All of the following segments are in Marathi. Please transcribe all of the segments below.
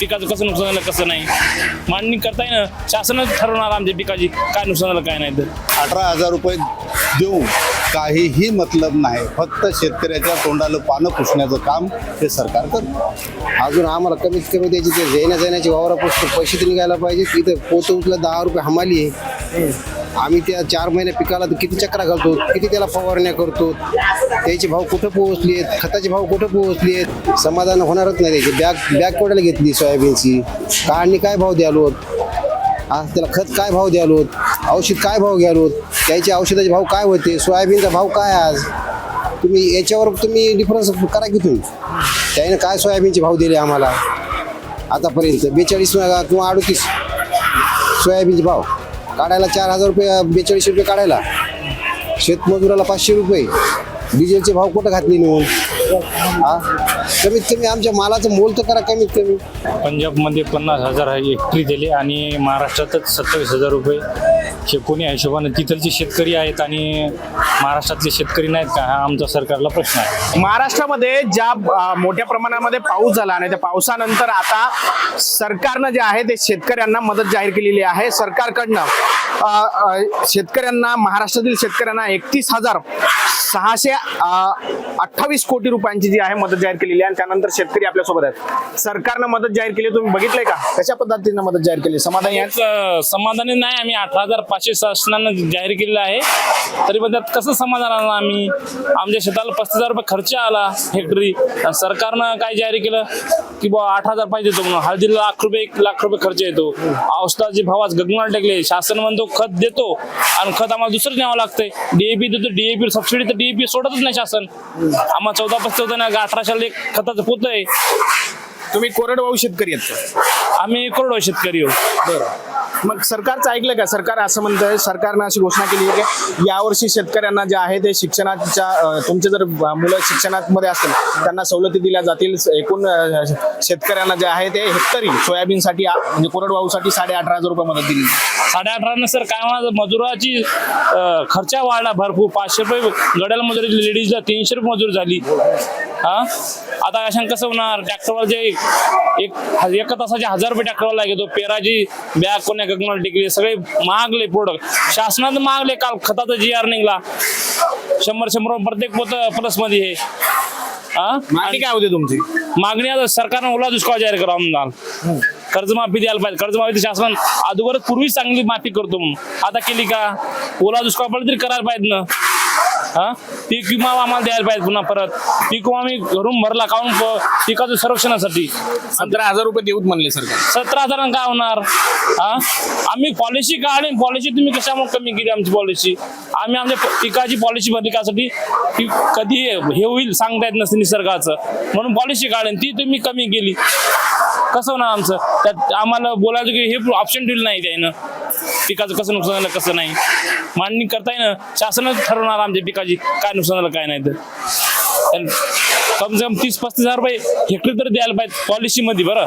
पिकाचं कसं नुकसान झालं कसं नाही. मांडणी करता येईना शासनच ठरवणार आमच्या पिकाची काय नुकसान झालं काय नाही तर. अठरा हजार रुपये देऊन काहीही मतलब नाही. फक्त शेतकऱ्याच्या तोंडाला पानं पुसण्याचं काम हे सरकार करतं. अजून आम्हाला कमीत कमी त्याची ते येण्या जाण्याची वावरा पुस्तक पैसे तरी निघायला पाहिजे. तिथं पोत उचला दहा रुपये हमाली आहे. आम्ही त्या चार महिने पिकाला किती चक्रा घालतो किती त्याला फवारण्या करतो त्याचे भाव कुठं पोहोचले आहेत खताचे भाव कुठं पोहोचले आहेत समाधान होणारच नाही त्याची. बॅग बॅग कोणाला घेतली सोयाबीनची? काढणी काय भाव द्यालो? आज त्याला खत काय भाव द्यालो? औषध काय भाव घ्यालो? त्याचे औषधाचे भाव काय होते? सोयाबीनचा भाव काय आज? तुम्ही याच्यावर तुम्ही डिफरन्स करा की तुम्ही. त्याने काय सोयाबीनचे भाव दिले आम्हाला? आतापर्यंत बेचाळीस किंवा अडतीस सोयाबीनचे भाव. काढायला चार हजार रुपये बेचाळीस रुपये काढायला. शेतमजुराला पाचशे रुपये. डिझेलचे भाव कुठं घातले नेऊन? हा? कमीत कमी आमच्या मालाचं मोल तर करा कमीत कमी. पंजाबमध्ये पन्नास हजार हेक्टरी दिले आणि महाराष्ट्रातच सत्तावीस हजार रुपये. हे कोणी हिशोबाने तिथलचे शेतकरी आहेत आणि महाराष्ट्रातले शेतकरी नाहीत का? हा आमचा सरकारला प्रश्न आहे. महाराष्ट्रामध्ये ज्या अ, मोठ्या प्रमाणामध्ये पाऊस झाला आणि त्या पावसानंतर आता सरकारनं जे आहे ते शेतकऱ्यांना मदत जाहीर केलेली आहे. सरकारकडनं शेतकऱ्यांना महाराष्ट्रातील शेतकऱ्यांना एकतीस हजार सहाशे अठ्ठावीस कोटी रुपयांची जी आहे मदत जाहीर केलेली आहे आणि त्यानंतर शेतकरी आपल्यासोबत आहेत. सरकारनं मदत जाहीर केली तुम्ही बघितलंय का? कशा पद्धतीनं मदत जाहीर केली? समाधानी समाधानी नाही आम्ही अठरा हजार पाचशे शासनानं जाहीर केलेलं आहे. तरी पण त्यात कसं समाधान आलं आम्ही? आमच्या शेताला पस्तीस हजार रुपये खर्च आला हेक्टरी सरकारनं काय जाहीर केलं? की बा आठ हजार पाहिजे तो म्हणून. हळदीला लाख रुपये एक लाख रुपये खर्च येतो. औषधाचे भावाच गगनाला टेकले. शासन म्हणतो खत देतो. आणि खत आम्हाला दुसरं न्यावं लागतंय. डीएपी देतो डीएपी सबसिडी तर डीएपी सोडतच नाही शासन. आम्हाला चौदा पस्तीस चौदा नाही अठराशे एक खताचं पोत आहे. तुम्ही कोरडवाहू शेतकरी आहेत आम्ही करोडो शेतकरी हो मग सरकारचं ऐकलं का? सरकार असं म्हणतंय सरकारनं अशी घोषणा केली आहे की यावर्षी शेतकऱ्यांना जे आहे ते शिक्षणाच्या तुमचे जर मुलं शिक्षणामध्ये असतील त्यांना सवलती दिल्या जातील. एकूण शेतकऱ्यांना जे आहे ते हेक्टरी सोयाबीनसाठी म्हणजे कोरडवाहूसाठी साडे अठरा हजार रुपये मदत दिली. साडे अठरा सर काय म्हणा मजुराची खर्च वाढला भरपूर. पाचशे रुपये गड्याला मजुरी लेडीजला तीनशे रुपये मजूर झाली. हा? आता अशा कसं होणार? ट्रॅक्टरवर जे एक एका तासाचे हजार रुपये ट्रॅक्टरवर घेतो पेराची बॅग कोण्या गगनाला टिकली सगळे महागले प्रोडक्ट शासनानं महागले काल खताचा जी आर निघला. शंभर शंभर प्रत्येक पोत प्लसमध्ये हे. हा मागणी काय होती तुमची? मागणी आता सरकारनं ओला दुष्काळ जाहीर करा म्हणून कर्जमाफी द्यायला पाहिजे. कर्जमाफी तर शासन अगोदरच पूर्वीच चांगली माफी करतो म्हणून. आता केली का? ओला दुष्काळ पडला तरी करायला पाहिजे ना. हा? पीक विमा आम्हाला द्यायला पाहिजे पुन्हा परत. पीक विमा आम्ही घरून भरला काढून पिकाच्या संरक्षणासाठी? सतरा हजार रुपये देऊत म्हणले सरकार सतरा हजारांना काय होणार? हा? आम्ही पॉलिसी काढली पॉलिसी तुम्ही कशामुळे कमी केली आमची पॉलिसी आम्ही आमच्या प- पिकाची पॉलिसी भरली कासाठी की कधी हे होईल सांगता येत नसतं निसर्गाचं. म्हणून पॉलिसी काढली ती तुम्ही कमी केली. कसं होणार आमचं? त्यात आम्हाला बोलायचं की हे ऑप्शन ठेवलं नाही त्यानं. पिकाचं कसं नुकसान झालं कसं नाही. मांडणी करता येईना शासनच ठरवणार आमच्या पिकाची काय नुकसान झालं काय नाही तर. कम से कम तीस पस्तीस हजार रुपये हेक्टरी तरी द्यायला पाहिजे पॉलिसीमध्ये बरं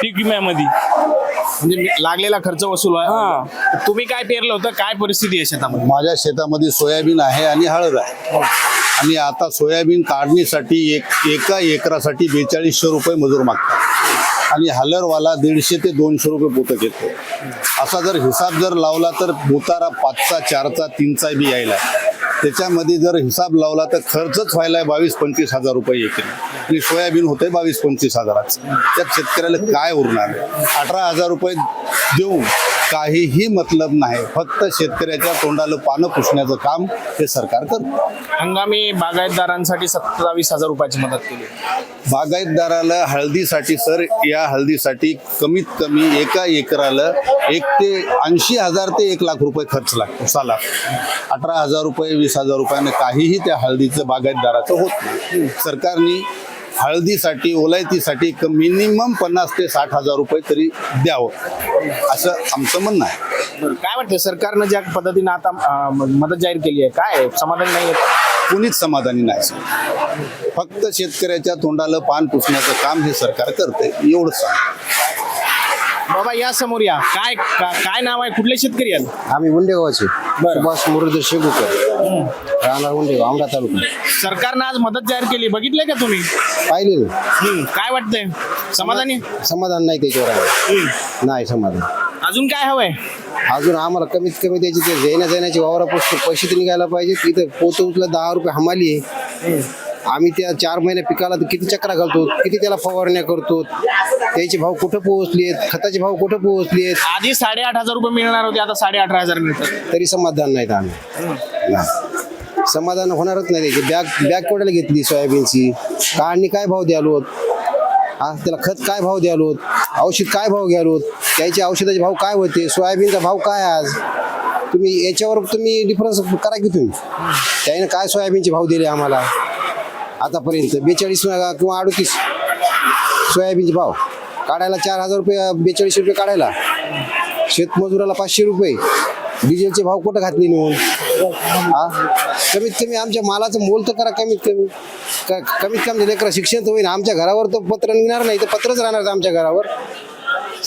पीक विम्यामध्ये. म्हणजे लागलेला खर्च वसूल आहे हा. तुम्ही काय पेरलं होतं काय परिस्थिती आहे शेतामध्ये? माझ्या शेतामध्ये सोयाबीन आहे आणि हळद आहे. आणि आता सोयाबीन काढणीसाठी एक एका एकरासाठी बेचाळीसशे रुपये मजूर मागतात. आणि हलरवाला दीडशे ते दोनशे रुपये पोतं घेतो. असा जर हिसाब जर लावला तर भुतारा पाचचा चारचा तीनचा बी यायला. त्याच्यामध्ये जर हिसाब लावला तर खर्चच व्हायला बावीस पंचवीस हजार रुपये येतील आणि सोयाबीन होते बावीस पंचवीस हजाराचं. त्यात शेतकऱ्याला काय उरणार? अठरा हजार रुपये देऊन काहीही मतलब नाही. फक्त शेतकऱ्याच्या तोंडाला पानं पुसण्याचं काम हे सरकार करतं. हंगामी बागायतदारांसाठी सत्तावीस हजार रुपयाची मदत केली. बागायतदाराला हळदीसाठी सर या हळदीसाठी कमीत कमी एका एकराला एक ते ऐंशी हजार ते एक लाख रुपये खर्च लागतो साला. अठरा हजार रुपये वीस हजार रुपयाने काहीही त्या हळदीचं बागायतदाराचं होत नाही. सरकारने हळदीसाठी ओलायतीसाठी मिनिमम पन्नास ते साठ हजार रुपये तरी द्यावं. असं आमचं म्हणणं आहे. काय वाटतं सरकारनं ज्या पद्धतीनं आता मदत जाहीर केली आहे काय? समाधान नाही आहे? कुणीच समाधानी नाही. फक्त शेतकऱ्याच्या तोंडाला पान पुसण्याचं काम हे सरकार करते एवढंच सांग बाबा या समोर या. काय काय नाव आहे? कुठले शेतकरी आहेत? आम्ही उंडेगावचे सुभाष मुरलीधर शेगुकर. राहणार उंडेगाव आमरा तालुका. सरकारनं आज मदत जाहीर केली. बघितलंय का तुम्ही? पाहिले ना हम्म, काय वाटतंय? समाधानी? समाधान नाही त्याच्यावर आहे. नाही समाधान. अजून काय हवंय? अजून आम्हाला कमीत कमी त्याची ते जाण्या जाण्याची वावरापासून पैसे तर निघायला पाहिजे पोतं उचला दहा रुपये हमाली आहे. आम्ही त्या चार महिन्या पिकाला किती चक्रा घालतो किती त्याला फवारण्या करतो त्याचे भाव कुठं पोहोचलेत खताचे भाव कुठं पोहोचलेत आधी साडेआठ हजार रुपये मिळणार होते आता साडे अठरा हजार मिळतात. तरी समाधान नाहीत आम्ही. नाही. समाधान होणारच नाही त्याची. बॅग बॅग केवढ्याला घेतली सोयाबीनची? काढणी काय भाव द्यालो हा त्याला खत काय भाव द्यालो औषध काय भाव घ्यालो त्याचे औषधाचे भाव काय होते? सोयाबीनचा भाव काय आज? तुम्ही याच्यावर तुम्ही डिफरन्स करा की तुम्ही. त्याने काय सोयाबीनचे भाव दिले आम्हाला? आतापर्यंत. बेचाळीस किंवा अडतीस. सोयाबीनचे भाव. काढायला चार हजार रुपये बेचाळीस रुपये काढायला. शेतमजुराला पाचशे रुपये. डिझेलचे भाव कुठं घातले नेऊन? हा कमीत कमी आमच्या मालाचं मोल तर करा कमीत कमी. कमीत कमी लेकरा शिक्षण तर होईल आमच्या घरावर तर पत्र निघणार नाही. तर पत्रच राहणार आमच्या घरावर.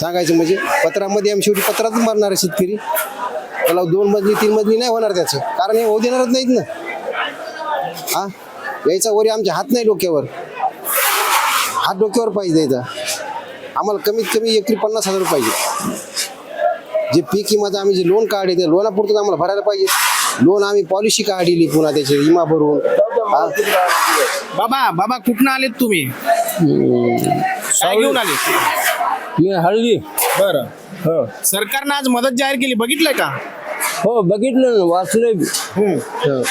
सांगायचं म्हणजे पत्रामध्ये आम्ही शेवटी पत्रातच मारणार आहे शेतकरी. त्याला दोन मजली तीन मजली नाही होणार त्याचं. कारण हे होऊ देणारच नाहीत ना. हा यायचा वरी आमच्या हात नाही डोक्यावर. हात डोक्यावर पाहिजे द्यायचा आम्हाला कमीत कमी एकरी पन्नास हजार रुपये पाहिजे. जे पीक विमाचं आम्ही जे लोन काढले ते लोनापुरतं आम्हाला भरायला पाहिजे. लोन आम्ही पॉलिसी काढली पुन्हा त्याचे विमा भरून. बाबा बाबा कुठनं आलेत तुम्ही? काय घेऊन आले? मी हळदी. बरं. हो. सरकारनं आज मदत जाहीर केली. बघितलंय का? हो बघितलं ना वाचलं बी. हो.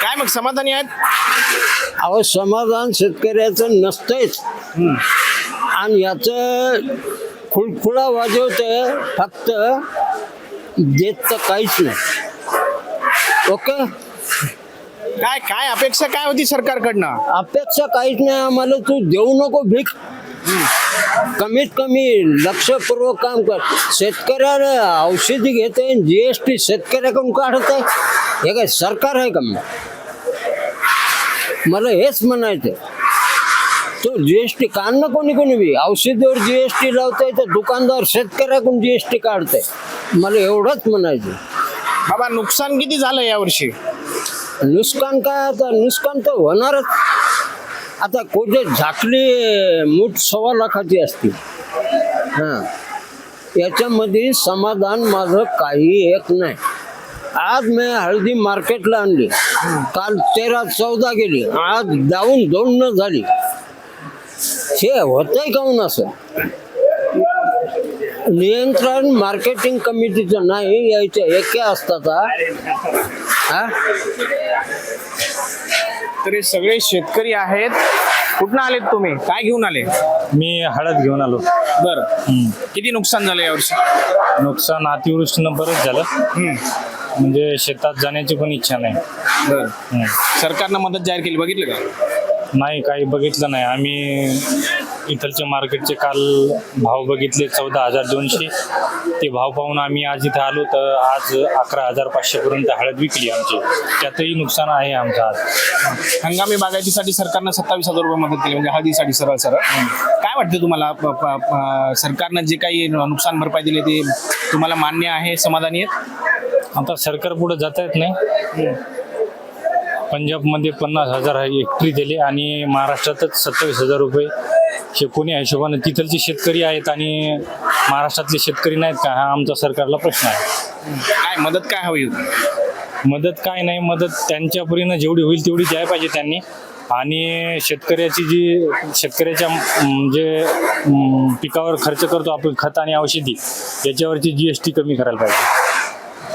काय मग समाधानी आहेत? अहो समाधान शेतकऱ्याचं नसतंच आणि याचं खुळखुळा वाजवत फक्त देत तर काहीच नाही. ओके? काय काय अपेक्षा काय होती सरकारकडनं? अपेक्षा काहीच नाही आम्हाला. तू देऊ नको भीक. कमीत कमी लक्षपूर्वक काम कर. शेतकऱ्याला औषधी घेते जीएसटी शेतकऱ्याकडून काढत आहे हे काय सरकार आहे का मग? मला हेच म्हणायचं तो जीएसटी काढणं कोणी कोणी बी औषधीवर जीएसटी लावताय तर दुकानदार शेतकऱ्याकडून जीएसटी काढताय. मला एवढंच म्हणायचं बाबा नुकसान किती झालं यावर्षी नुकसान काय आता? नुकसान तर होणारच. आता कुठे झाकली मूठ सव्वा लाखाची असते हां. याच्यामध्ये समाधान माझं काही एक नाही. आज मी हळदी मार्केटला आणली. काल तेरा चौदा गेली. आज जाऊन दोन न झाली. हे होतंय काऊन असं? नियंत्रण मार्केटिंग कमिटीचं नाही यायच्या एके असतात हा. हा? तर सगळे शेतकरी आहेत. कुठनं आलेत तुम्ही? काय घेऊन आले? मी हळद घेऊन आलो. बरं. किती नुकसान झालं यावर्षी नुकसान अतिवृष्टीनं बरंच झालं. म्हणजे शेतात जाण्याची पण इच्छा नाही. बरं. हम्म. सरकारनं मदत जाहीर केली बघितलं का? नाही काही बघितलं नाही. आम्ही इथलचे मार्केटचे काल भाव बघितले चौदा हजार दोनशे. ते भाव पाहून आम्ही आज इथे आलो तर आज अकरा हजार पाचशे पर्यंत हळद विकली आमची. त्यातही नुकसान आहे आमचं आज. हंगामी बागायतीसाठी सरकारनं सत्तावीस हजार रुपये मदत केली म्हणजे हळदीसाठी सरळ सरळ. काय वाटतं तुम्हाला? प- प- प- सरकारनं जे काही नुकसान भरपाई दिली ते तुम्हाला मान्य आहे समाधानी आहे आता सरकार पुढे जाता येत नाही. पंजाबमध्ये पन्नास हजार हेक्टरी दिले आणि महाराष्ट्रातच सत्तावीस हजार रुपये हे कोणी हिशोबाने तिथलचे शेतकरी आहेत आणि महाराष्ट्रातले शेतकरी नाहीत का? हा आमचा सरकारला प्रश्न आहे. काय मदत काय हवी होती? मदत काय नाही मदत त्यांच्या परीनं जेवढी होईल तेवढी द्यायला पाहिजे त्यांनी. आणि शेतकऱ्याची जी शेतकऱ्याच्या जे पिकावर खर्च करतो आपण खत आणि औषधी याच्यावरची जी एस टी कमी करायला पाहिजे.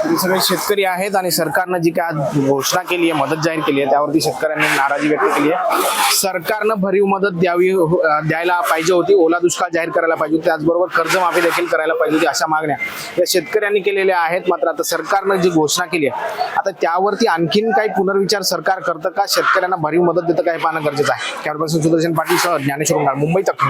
हे सगळे शेतकरी आहेत आणि सरकारनं जी काय आज घोषणा केली आहे मदत जाहीर केली आहे त्यावरती शेतकऱ्यांनी नाराजी व्यक्त केली आहे. सरकारनं भरीव मदत द्यावी हो- द्यायला पाहिजे होती ओला दुष्काळ जाहीर करायला पाहिजे होती त्याचबरोबर कर्जमाफी देखील करायला पाहिजे होती अशा मागण्या या शेतकऱ्यांनी केलेल्या आहेत. मात्र आता सरकारनं जी घोषणा केली आहे आता त्यावरती आणखीन काही पुनर्विचार सरकार करतं का? शेतकऱ्यांना भरीव मदत देतं का? हे पाहणं गरजेचं आहे. कॅमेरा सुदर्शन पाटील सह ज्ञानेश्वर मुंबई तक